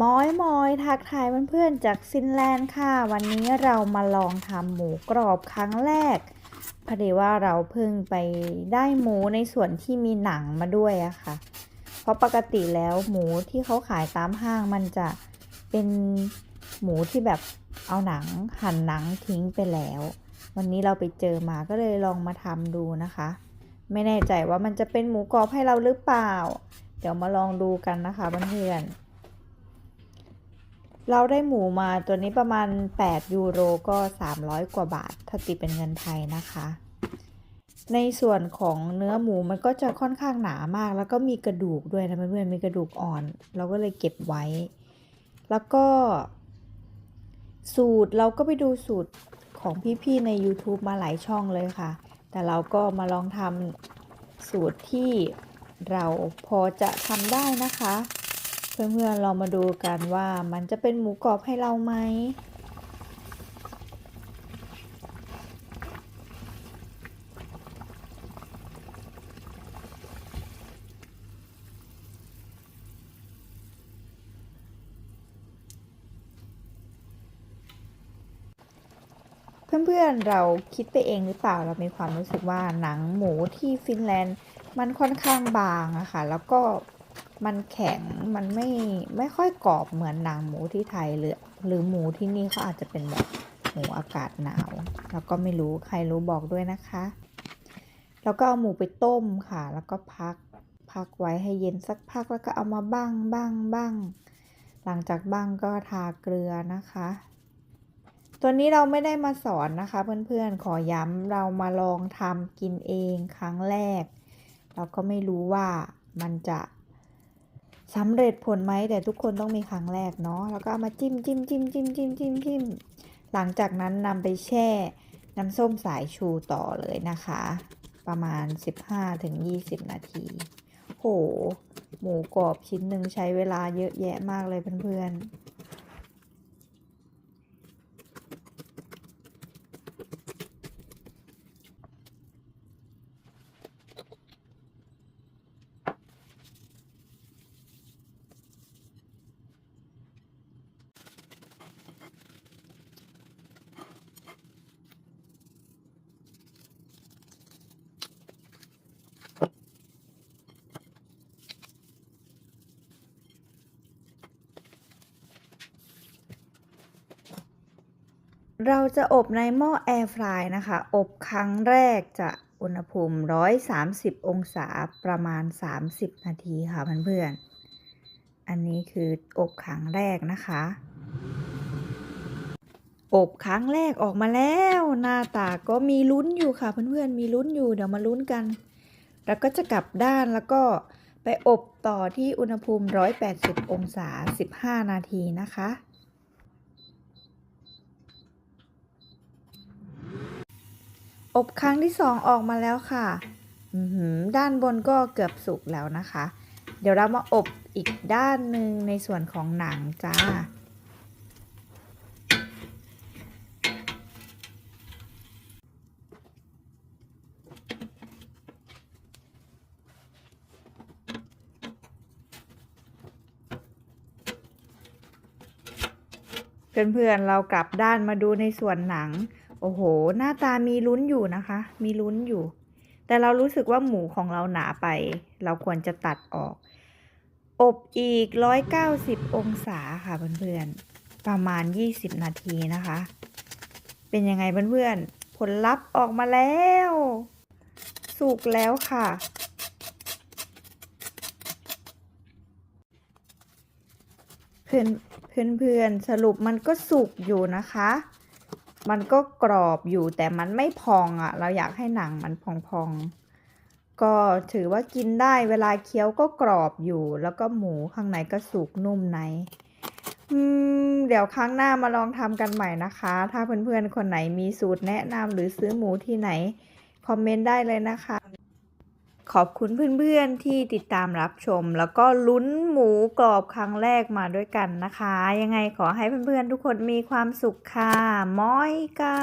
มอยมอยทักทายเพื่อนๆจากฟินแลนด์ค่ะ วันนี้เรามาลองทำหมูกรอบครั้งแรกพอดีว่าเราเพิ่งไปได้หมูในส่วนที่มีหนังมาด้วยอะค่ะ เพราะปกติแล้วหมูที่เขาขายตามห้างมันจะเป็นหมูที่แบบเอาหนังหั่นหนังทิ้งไปแล้ว วันนี้เราไปเจอมาก็เลยลองมาทำดูนะคะ ไม่แน่ใจว่ามันจะเป็นหมูกรอบให้เราหรือเปล่า เดี๋ยวมาลองดูกันนะคะเพื่อนๆ เราได้หมูมาตัวนี้ประมาณ 8 ยูโรก็ 300 กว่าบาท ถ้าตีเป็นเงินไทยนะคะ ในส่วนของเนื้อหมูมันก็จะค่อนข้างหนามาก แล้วก็มีกระดูกด้วยนะเพื่อนๆมีกระดูกอ่อน เราก็เลยเก็บไว้ แล้วก็ สูตรเราก็ไปดูสูตรของพี่ๆใน YouTube มาหลายช่องเลยค่ะ แต่เราก็มาลองทำสูตรที่เราพอจะทำได้นะคะ เพื่อนๆเรามาดูกันว่ามันจะเป็นหมูกรอบให้เราไหมเพื่อนๆ เราคิดไปเองหรือเปล่า เรามีความรู้สึกว่าหนังหมูที่ฟินแลนด์ มันค่อนข้างบางอะค่ะ แล้วก็ มันแข็งมันไม่ไม่ค่อยกรอบเหมือนหนังหมูที่ไทยหรือหรือหมูที่นี่เขาอาจจะเป็นแบบหมูอากาศหนาว แล้วก็ไม่รู้ใครรู้บอกด้วยนะคะ แล้วก็เอาหมูไปต้มค่ะ แล้วก็พักพักไว้ให้เย็นสักพักแล้วก็เอามาบ้างบ้างบ้างหลังจากบ้างก็ทาเกลือนะคะ ตัวนี้เราไม่ได้มาสอนนะคะ เพื่อนๆขอย้ำเรามาลองทำกินเองครั้งแรก เราก็ไม่รู้ว่ามันจะ สำเร็จผลไหมแต่ทุกคนต้องมีครั้งแรกเนาะแล้วก็เอามาจิ้มจิ้มจิ้มจิ้มจิ้มจิ้มจิ้มหลังจากนั้นนำไปแช่น้ำส้มสายชูต่อเลยนะคะ ประมาณ 15-20 นาที โห หมูกรอบชิ้นหนึ่งใช้เวลาเยอะแยะมากเลยเพื่อนๆ เราจะอบในหม้อแอร์ฟรายนะคะ อบครั้งแรกจะอุณหภูมิ 130 องศาประมาณ 30 นาทีค่ะเพื่อนๆ อันนี้คืออบครั้งแรกนะคะ อบครั้งแรกออกมาแล้วหน้าตาก็มีลุ้นอยู่ค่ะเพื่อนๆ มีลุ้นอยู่เดี๋ยวมาลุ้นกัน แล้วก็จะกลับด้านแล้วก็ไปอบต่อที่อุณหภูมิ 180 องศา 15 นาทีนะคะ อบครั้งที่สองออกมาแล้วค่ะด้านบนก็เกือบสุกแล้วนะคะ เดี๋ยวเรามาอบอีกด้านหนึ่งในส่วนของหนังจ้า เพื่อนๆเรากลับด้านมาดูในส่วนหนัง โอ้โห หน้าตามีลุ้นอยู่นะคะ มีลุ้นอยู่ แต่เรารู้สึกว่าหมูของเราหนาไป เราควรจะตัดออก อบอีก 190 องศาค่ะเพื่อนๆ ประมาณ 20 นาทีนะคะ เป็นยังไงเพื่อนๆ ผลลัพธ์ออกมาแล้ว สุกแล้วค่ะเพื่อนเพื่อนเพื่อนๆสรุปมันก็สุกอยู่นะคะ มันก็กรอบอยู่แต่มันไม่พองอะ่ะ เราอยากให้หนังมันพองๆ ก็ถือว่ากินได้เวลาเคี้ยวก็กรอบอยู่ แล้วก็หมูข้างในก็สุกนุ่มในอืมเดี๋ยวครั้งหน้ามาลองทำกันใหม่นะคะ ถ้าเพื่อนๆ คนไหนมีสูตรแนะนำหรือซื้อหมูที่ไหน คอมเมนต์ได้เลยนะคะ ขอบคุณเพื่อนๆที่ติดตามรับชม แล้วก็ลุ้นหมูกรอบครั้งแรกมาด้วยกันนะคะ ยังไงขอให้เพื่อนๆทุกคนมีความสุขค่ะมอยกา